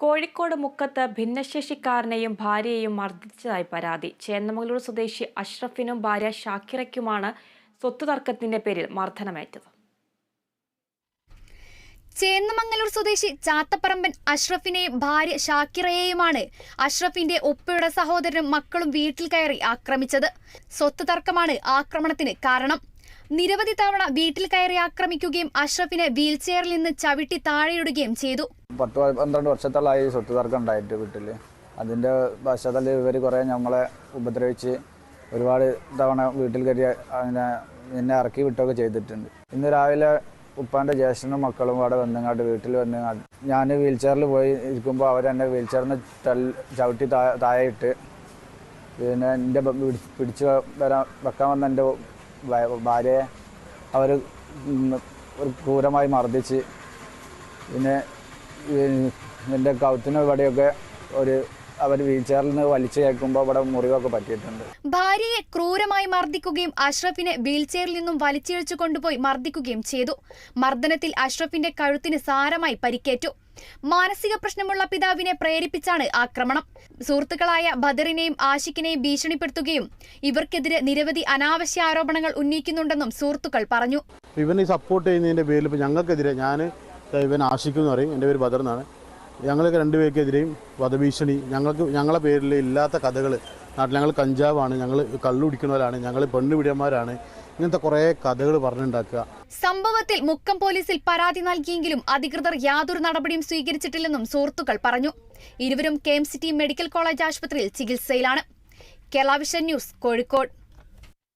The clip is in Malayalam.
കോഴിക്കോട് മുക്കത്ത് ഭിന്നശേഷിക്കാരനെയും ഭാര്യയെയും മർദ്ദിച്ചതായി പരാതി. ചേന്നമംഗലൂർ സ്വദേശി അഷ്റഫിനും ഭാര്യ ഷാക്കിറയ്ക്കുമാണ് സ്വത്ത് തർക്കത്തിന്റെ പേരിൽ മർദ്ദനമേറ്റത്. ചേന്നമംഗലൂർ സ്വദേശി ചാത്തപ്പറമ്പൻ അഷ്റഫിനെയും ഭാര്യ ഷാക്കിറയെയുമാണ് അഷ്റഫിന്റെ ഒപ്പയുടെ സഹോദരനും മക്കളും വീട്ടിൽ കയറി ആക്രമിച്ചത്. സ്വത്ത് തർക്കമാണ് ആക്രമണത്തിന് കാരണം. നിരവധി തവണ വീട്ടിൽ കയറി ആക്രമിക്കുകയും അഷ്റഫിനെ വീൽചെയറിൽ നിന്ന് ചവിട്ടി താഴെയിടുകയും ചെയ്തു. പത്ത് പന്ത്രണ്ട് വർഷത്തോളമായി സ്വത്ത് തർക്കം ഉണ്ടായിട്ട് വീട്ടിൽ അതിന്റെ പശ്ചാത്തലത്തിൽ ഇവർ കുറേ ഞങ്ങളെ ഉപദ്രവിച്ച് ഒരുപാട് തവണ വീട്ടിൽ കയറി അതിനെ എന്നെ ഇറക്കി വിട്ടൊക്കെ ചെയ്തിട്ടുണ്ട്. ഇന്ന് രാവിലെ ഉപ്പാന്റെ ജ്യേഷ്ഠനും മക്കളും അവിടെ വന്നങ്ങാട്ട് വീട്ടിൽ വന്നങ്ങാട്ട് ഞാൻ വീൽ ചെയറിൽ പോയി ഇരിക്കുമ്പോൾ അവരെന്നെ വീൽ ചെയറിന് തള്ളി ചവിട്ടി താ- താഴെ ഇട്ട് പിന്നെ എന്റെ പിടിച്ച് വരാൻ വെക്കാൻ വന്ന എന്റെ ഭാര്യയെ അവർ ക്രൂരമായി മർദ്ദിച്ച്. പിന്നെ എന്റെ കൗത്തിന് ഇവിടെയൊക്കെ ഒരു അവർ വീൽ ചെയറിൽ നിന്ന് വലിച്ചു കേൾക്കുമ്പോൾ ഇവിടെ മുറിവൊക്കെ പറ്റിയിട്ടുണ്ട്. ഭാര്യയെ ക്രൂരമായി മർദ്ദിക്കുകയും അഷ്റഫിനെ വീൽചെയറിൽ നിന്നും വലിച്ചിഴച്ചു കൊണ്ടുപോയി മർദ്ദിക്കുകയും ചെയ്തു. മർദ്ദനത്തിൽ അഷ്റഫിന്റെ കഴുത്തിന് സാരമായി പരിക്കേറ്റു. മാനസിക പ്രശ്നമുള്ള പിതാവിനെ പ്രേരിപ്പിച്ചാണ് ആക്രമണം. സുഹൃത്തുക്കളായ ബദറിനെയും ആഷിഖിനെയും ഭീഷണിപ്പെടുത്തുകയും ഇവർക്കെതിരെ നിരവധി അനാവശ്യ ആരോപണങ്ങൾ ഉന്നയിക്കുന്നുണ്ടെന്നും സുഹൃത്തുക്കൾ പറഞ്ഞു. ഇവനെ സപ്പോർട്ട് ചെയ്യുന്നതിന്റെ പേരിൽ ഞങ്ങൾക്കെതിരെ ഞാൻ ഇവൻ ആശിക്കും എന്ന് പറയും. എന്റെ പേര് ബദർ എന്നാണ്. ഞങ്ങൾക്ക് രണ്ടുപേർക്കെതിരെയും വധഭീഷണി ഞങ്ങൾക്ക് ഞങ്ങളെ പേരിൽ ഇല്ലാത്ത കഥകൾ നാട്ടിൽ ഞങ്ങൾ കഞ്ചാവാണ് ഞങ്ങൾ കള്ളു കുടിക്കുന്നവരാണ് ഞങ്ങൾ പെണ്ണ് പിടിയന്മാരാണ്. ഇങ്ങനത്തെ കുറേ കഥകൾ പറഞ്ഞുണ്ടാക്കുക. സംഭവത്തിൽ മുക്കം പോലീസിൽ പരാതി നൽകിയെങ്കിലും അധികൃതർ യാതൊരു നടപടിയും സ്വീകരിച്ചിട്ടില്ലെന്നും സുഹൃത്തുക്കൾ പറഞ്ഞു. ഇരുവരും കെ മെഡിക്കൽ കോളേജ് ആശുപത്രിയിൽ ചികിത്സയിലാണ്. Kerala vision news Kozhikode.